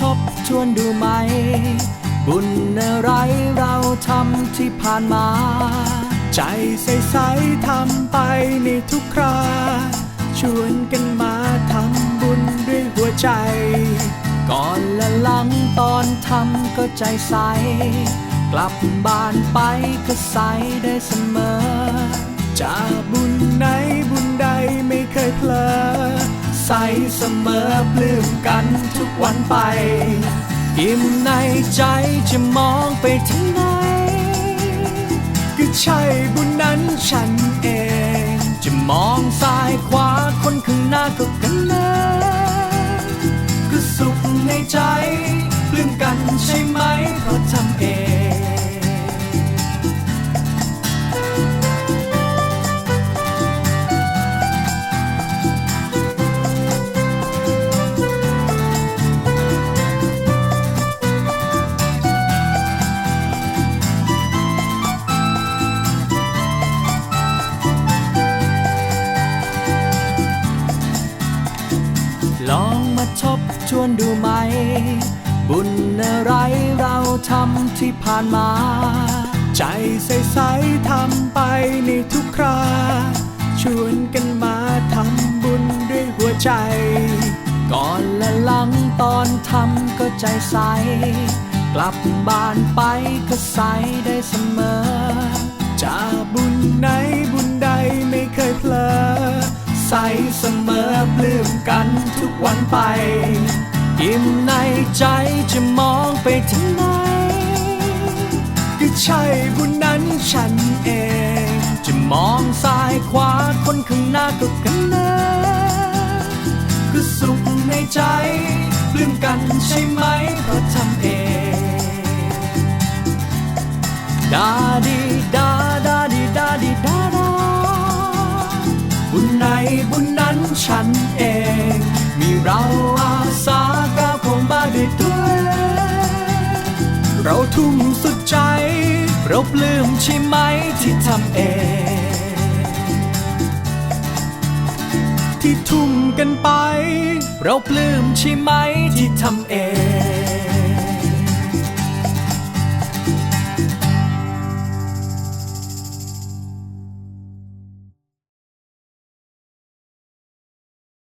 ทบทวนดูไหม บุญอะไรเราทำที่ผ่านมา ใจใสๆทำไปในทุกครา ชวนกันมาทำบุญด้วยหัวใจ ก่อนและหลังตอนทำก็ใจใส กลับบ้านไปก็ใสได้เสมอจะบุญนบุ เสมอปลื้มกันทุกวันไป อิ่มในใจจะมองไปที่ไหน ก็ใช่บุญนั้นฉันเอง จะมองซ้ายขวาคนข้างหน้าก็กันเนก็สุขในใจปลื้มกันใช่ไหม ลองมาทบทวนดูไหม บุญอะไรเราทำที่ผ่านมา ใจใสๆทำไปในทุกครา ชวนกันมาทำบุญด้วยหัวใจ ก่อนและหลังตอนทำก็ใจใส กลับบ้านไปก็ใสได้เสมอ จะบุญไหนบุญใดไม่เคยเพลอ ใสเสมอปลื้มกันทุกวันไป อิ่มในใจจะมองไปที่ไหนก็ใช่บุญนั้นฉันเอง จะมองซ้ายขวาคนข้างหน้าก็กันเนก็สุขในใจปลื้มกันใช่ไหมเพราะทำเองดาดีด เราทุ่มสุดใจ เราปลื้มใช่ไหมที่ทำเอง ที่ทุ่มกันไป เราปลื้มใช่ไหมที่ทำเอง